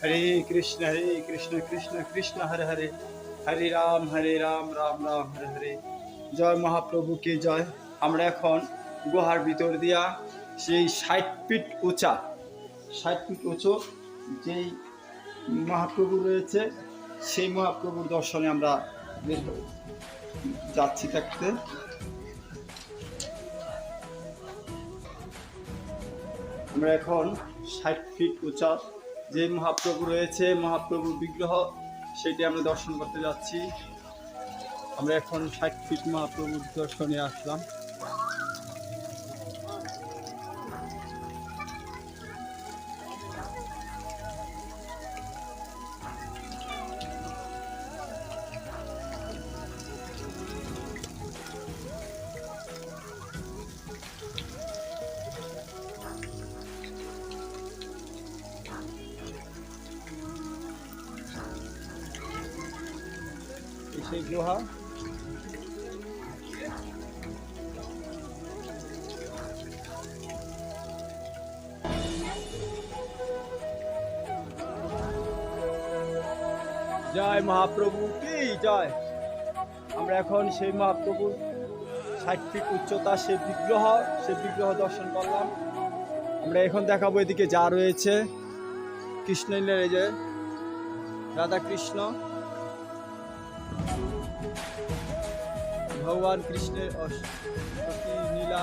হরে কৃষ্ণ হরে কৃষ্ণ কৃষ্ণ কৃষ্ণ, হরে হরে। হরে রাম হরে রাম রাম রাম, হরে হরে। জয় মহাপ্রভুকে জয়? আমরা এখন গুহার ভিতর দিয়া সেই ষাট ফিট উঁচা, ষাট ফিট উঁচু যেই মহাপ্রভু রয়েছে, সেই মহাপ্রভুর দর্শনে আমরা যাচ্ছি থাকতে আমরা এখন ষাট ফিট উঁচা যে মহাপ্রভু রয়েছে, মহাপ্রভুর বিগ্রহ, সেটি আমরা দর্শন করতে যাচ্ছি। আমরা এখন ষাট ফিট মহাপ্রভুর দর্শনে আসলাম। সেই গুহা জয় মহাপ্রভু, কি জয়? আমরা এখন সেই মহাপ্রভুর ষাট ফিট উচ্চতা, সে বিগ্রহ সে বিগ্রহ দর্শন করলাম। আমরা এখন দেখাবো এদিকে যা রয়েছে। কৃষ্ণলীলার এই যে রাধা ভগবান কৃষ্ণের নীলা।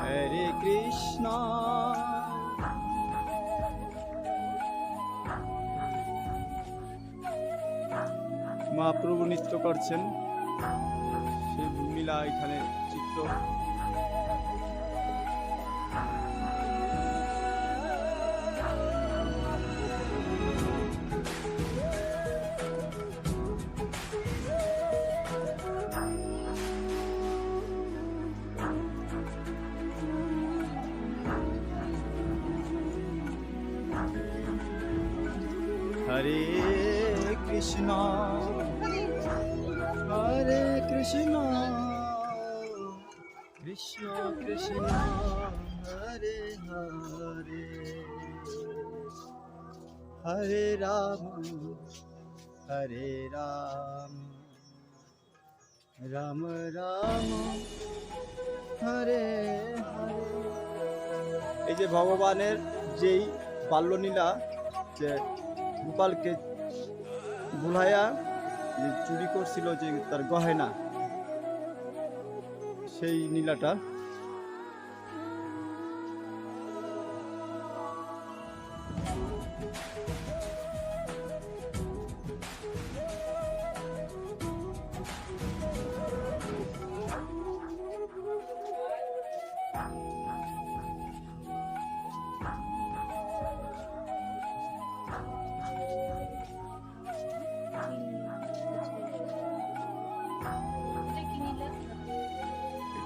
হরে কৃষ্ণ। মহাপ্রভু নৃত্য করছেন। সেই নীলা এখানে চিত্র। হরে কৃষ্ণ হরে কৃষ্ণ কৃষ্ণ কৃষ্ণ, হরে হরে হরে রাম হরে রাম রাম রাম, হরে হরে। এই যে ভগবানের যেই বাল্যলীলা, যে গোপালকে বুলাইয়া যে চুরি করছিল যে তার গহেনা সেই নীলাটা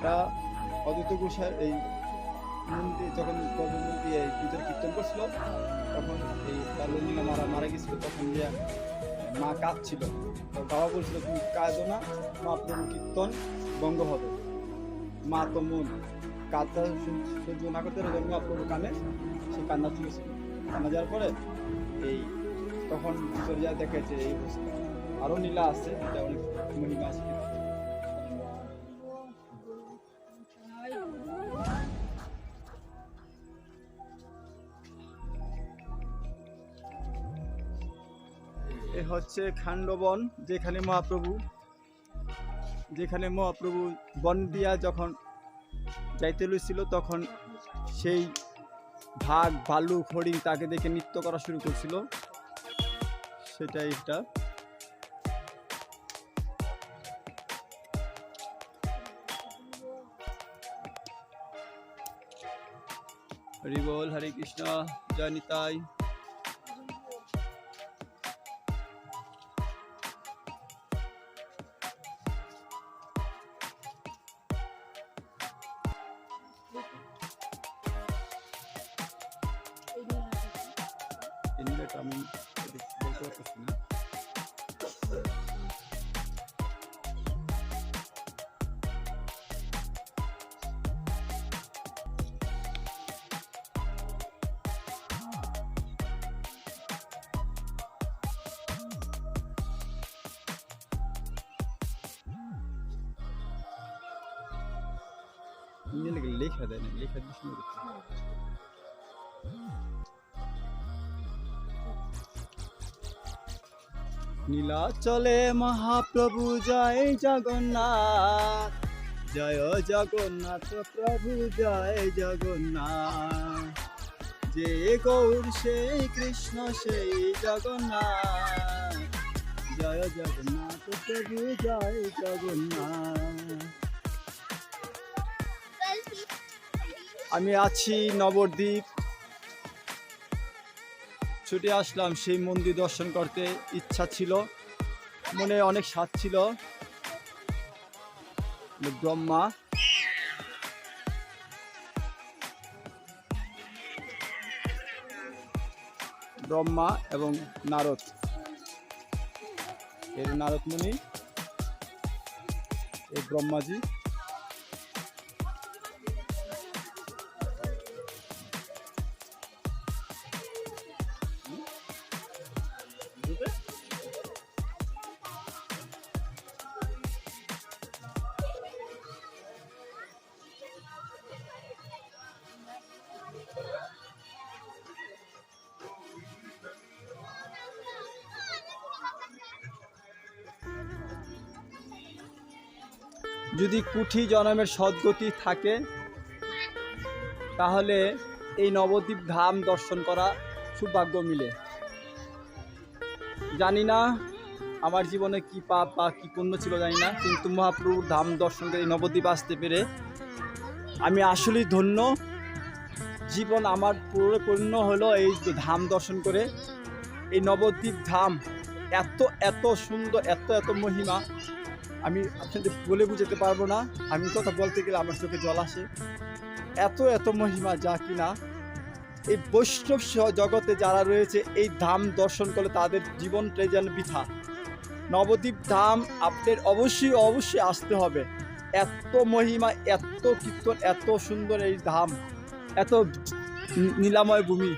এটা অদ্বৈত গোসাই এই মন্দির, যখন গর্ভমন্ত্রী এই ভিতরে কীর্তন করছিল, তখন এই বাল্যলীলা মারা মারা গেছিল তখন যে মা কাঁদছিল। তো বাবা বলছিল, তুমি কাঁদো না, মা প্রভু কীর্তন বঙ্গ হবে। মা তো মন কাঁদটা সহ্য- না করতে পারে মা প্রভু কানে সে কান্না চলেছিল কান্না যাওয়ার পরে এই তখন ভিতরে যা দেখেছে এই আরও নীলা আছে, এটা অনেক মহিমা আছে। হচ্ছে খান্ডবন, যেখানে মহাপ্রভু যেখানে মহাপ্রভু বন দিয়া যখন যাইতে লইছিল, তখন সেই ভাগ ভালু হরিণ তাকে দেখে নৃত্য করা শুরু করছিল। সেটাই এটা হরি বল, হরে কৃষ্ণ, জয় নিতাই। রিলেট আমি বলতে পারতেছি না লেখা দেয় না লেখা দিয়ে নীলাচলে মহাপ্রভু জয় জগন্নাথ। জয় জগন্নাথ প্রভু, জয় জগন্নাথ। যে গৌর, সেই কৃষ্ণ, সেই জগন্নাথ। জয় জগন্নাথ প্রভু, জয় জগন্নাথ। আমি আছি নবদ্বীপ। ছুটে আসলাম, সেই মন্দির দর্শন করতে ইচ্ছা ছিল, মনে অনেক স্বাদ ছিল। ব্রহ্মা। ব্রহ্মা এবং নারদ। এর নারদ মুনি এই ব্রহ্মাজি। যদি কুঠি জনমের সদ্গতি থাকে, তাহলে এই নবদ্বীপ ধাম দর্শন করা সৌভাগ্য মিলে। জানি না আমার জীবনে কি পাপ বা কি পুণ্য ছিল, জানি না, কিন্তু মহাপ্রভুর ধাম দর্শন করে এই নবদ্বীপ আসতে পেরে আমি আসলেই ধন্য। জীবন আমার পুরো পূর্ণ হলো এই ধাম দর্শন করে। এই নবদ্বীপ ধাম এত এত সুন্দর, এত এত মহিমা আমি আপনাদের বলে বুঝাতে পারব না। আমি কথা বলতে গেলে আমার চোখে জল আসে। এত এত মহিমা যা কিনা। এই বৈষ্ণব জগতে যারা রয়েছে, এই ধাম দর্শন করলে তাদের জীবনটাই যেন বৃথা। নবদ্বীপ ধাম আপনাদের অবশ্যই অবশ্যই আসতে হবে। এত মহিমা, এত কীর্তন, এত সুন্দর এই ধাম। এত নীলাময় ভূমি।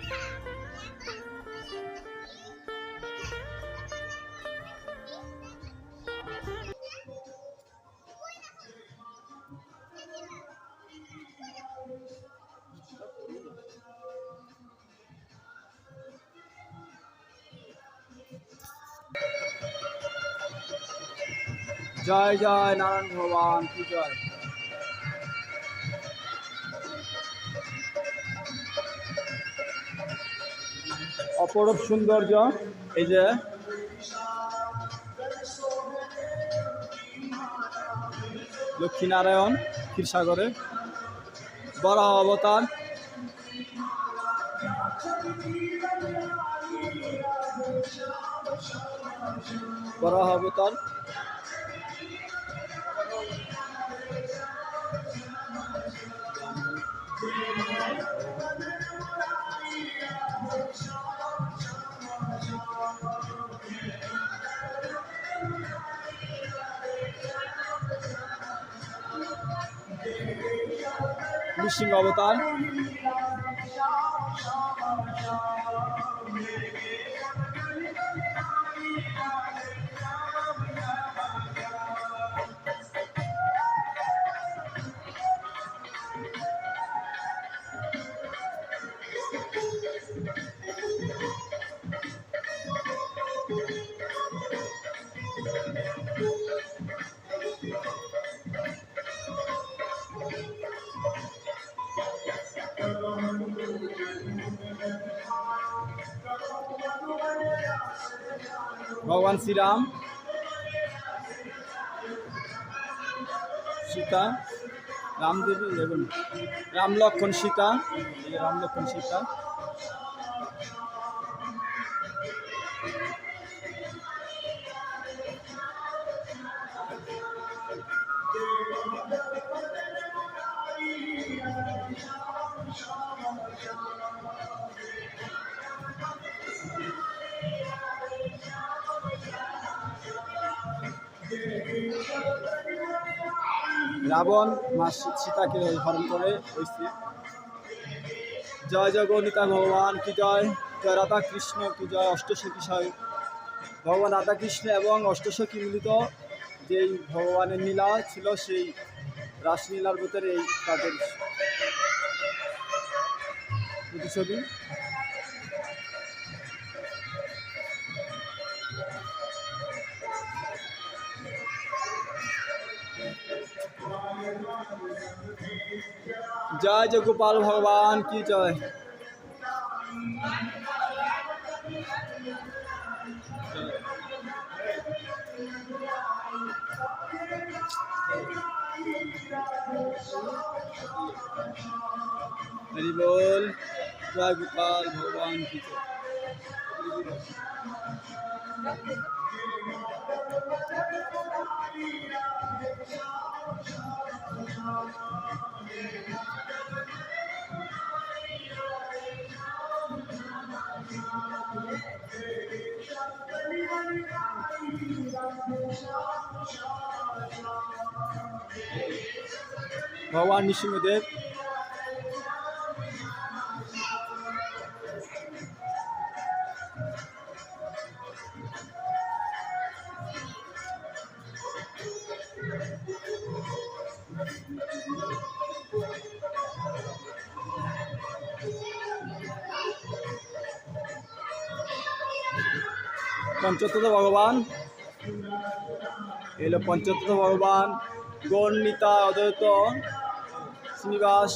জয় জয় নারায়ণ ভগবান, কি জয়। অপরূপ সৌন্দর্য, এই যে লক্ষ্মীনারায়ণ ক্ষীরসাগরে, বড় অবতার। বড় অবতার। নৃসিংহ অবতার ভগবান শ্রীরাম। সীতা রামদেবী এবং রাম লক্ষণ সীতা রাম লক্ষণ সীতা। রাবণ মা সীতাকে হরণ করে হয়েছে জয় গণিতা ভগবান, কি জয়? জয় রাধা কৃষ্ণ কি জয়? অষ্টসখী সয় ভগবান রাধা কৃষ্ণ এবং অষ্টসখী মিলিত যেই ভগবানের লীলা ছিল, সেই রাসলীলার ভিতরে এই তাদের প্রতিছবি জয় জয় গোপাল ভগবান কি জয়? হরি বল জয় গোপাল ভগবান কি জয় ভগবান নৃসিংহদেব পঞ্চতত্ব ভগবান এলো পঞ্চতত্ব ভগবান গণিতা অদ্বৈত শ্রীনিবাস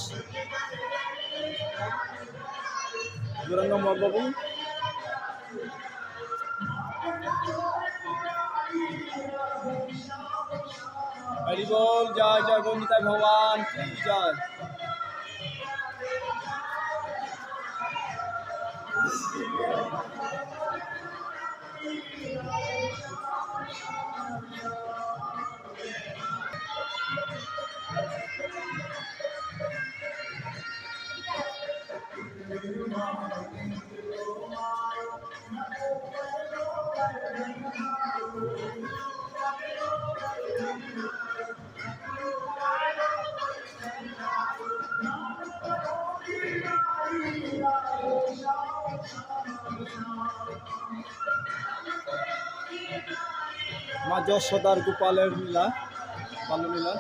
গৌরাঙ্গ বাবু হরি বল জয় জয় গণিতা ভগবান কি জয় মা যশোদার গোপালের লীলা বাল্যলীলা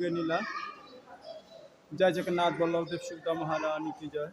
কলিযুগের নীলা জয় জগন্নাথ বল্লভদেব সুবিধা মহারানী কি জয়।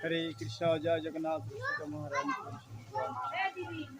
হরে কৃষ্ণ জয় জগন্নাথ সুবিধা